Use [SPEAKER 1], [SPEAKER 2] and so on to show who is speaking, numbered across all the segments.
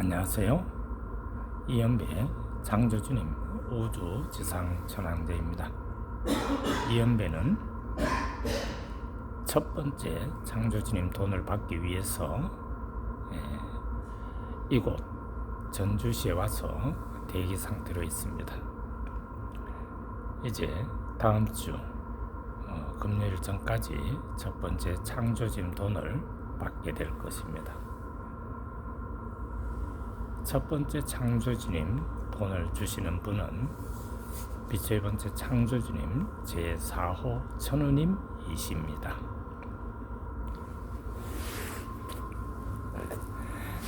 [SPEAKER 1] 안녕하세요. 이연배 장조주님 우주 지상 천왕대입니다. 이연배는 첫 번째 장조주님 돈을 받기 위해서 예, 이곳 전주시에 와서 대기 상태로 있습니다. 이제 다음 주 어, 금요일 전까지 첫 번째 창조주님 돈을 받게 될 것입니다. 첫 번째 창조주님 돈을 주시는 분은 빛의 번째 창조주님 제4호 천우님이십니다.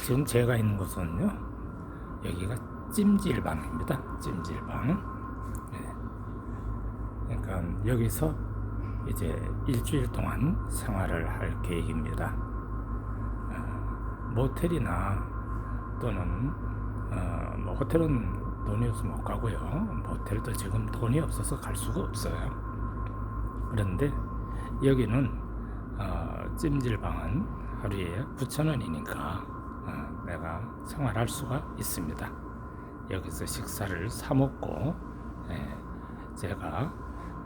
[SPEAKER 1] 지금 제가 있는 곳은요, 여기가 찜질방입니다. 찜질방. 네. 그러니까 여기서 이제 일주일 동안 생활을 할 계획입니다. 어, 모텔이나 또는 어, 뭐 호텔은 돈이 없어 못 가고요. 모텔도 지금 돈이 없어서 갈 수가 없어요. 그런데 여기는 어, 찜질방은 하루에 9천 원이니까 어, 내가 생활할 수가 있습니다. 여기서 식사를 사 먹고 예, 제가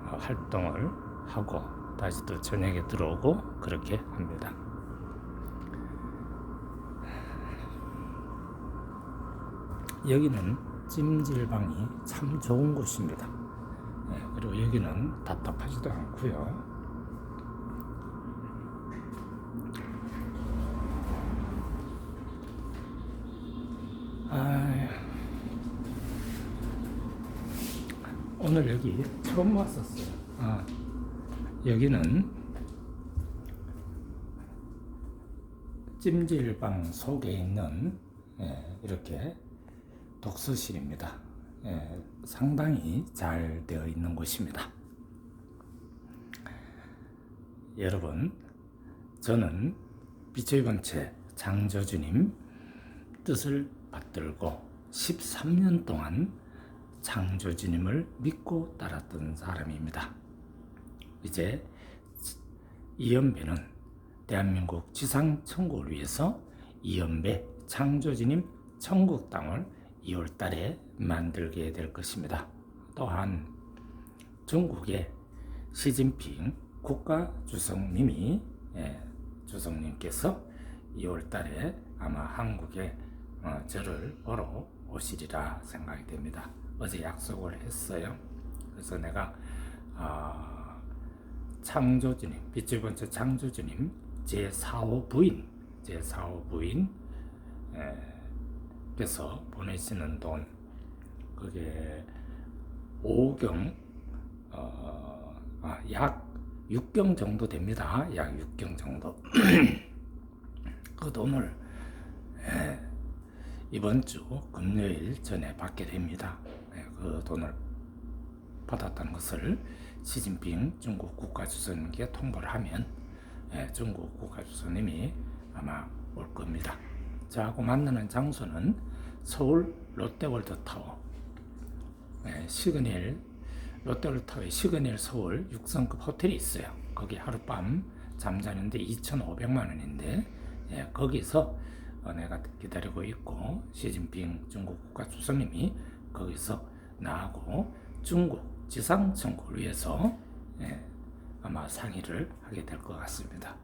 [SPEAKER 1] 어, 활동을 하고 다시 또 저녁에 들어오고 그렇게 합니다. 여기는 찜질방이 참 좋은 곳입니다. 예, 그리고 여기는 답답하지도 않고요. 오늘 여기 처음 왔었어요. 아, 여기는 찜질방 속에 있는 예, 이렇게 독서실입니다. 예, 상당히 잘 되어 있는 곳입니다. 여러분, 저는 빛의 번째 장저주님 뜻을 받들고 13년 동안 창조주님을 믿고 따랐던 사람입니다. 이제 이연배는 대한민국 지상 천국을 위해서 이연배 창조주님 천국 땅을 2월 달에 만들게 될 것입니다. 또한 중국의 시진핑 국가 주석님이 예, 주석님께서 2월 달에 아마 한국에 어, 저를 보러 오시리라 생각이 됩니다. 어제 약속을 했어요. 그래서 내가 어, 창조주님, 빛의 번째 창조주님 제 4호 부인, 제 4호 부인 에, 께서 보내시는 돈 그게 5경 어, 아, 약 6경 정도 됩니다. 약 6경 정도. 그 돈을 예, 이번 주 금요일 전에 받게 됩니다. 예, 그 돈을 받았다는 것을 시진핑 중국 국가주석님께 통보를 하면 예, 중국 국가주석님이 아마 올 겁니다. 저하고 만나는 장소는 서울 롯데월드타워 예, 시그널 롯데월드타워의 시그널 서울 6성급 호텔이 있어요. 거기 하룻밤 잠자는데 2,500만 원인데 예, 거기서 어, 내가 기다리고 있고 시진핑 중국 국가 주석님이 거기서 나하고 중국 지상천국을 위해서 예, 아마 상의를 하게 될 것 같습니다.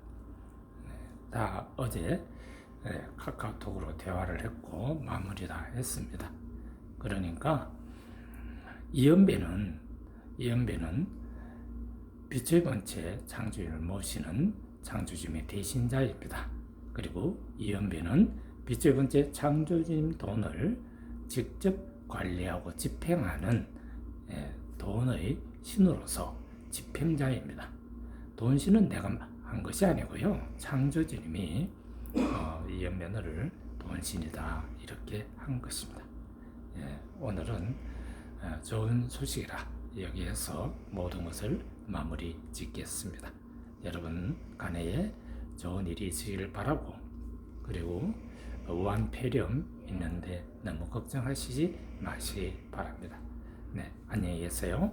[SPEAKER 1] 네, 다 어제 예, 카카오톡으로 대화를 했고 마무리 다 했습니다. 그러니까 이연배는 이연배는 빛의 번째 창조인을 모시는 창조주님의 대신자입니다. 그리고 이연배는 빛의 번째 창조주님 돈을 직접 관리하고 집행하는 예, 돈의 신으로서 집행자입니다. 돈신은 내가 한 것이 아니고요. 창조주님이 어, 이 연면허를 돈신이다 이렇게 한 것입니다. 예, 오늘은 어, 좋은 소식이라 여기에서 모든 것을 마무리 짓겠습니다. 여러분 간에 좋은 일이 있으기를 바라고 그리고 우한 폐렴 있는데 너무 걱정하시지 마시기 바랍니다. 네, 안녕히 계세요.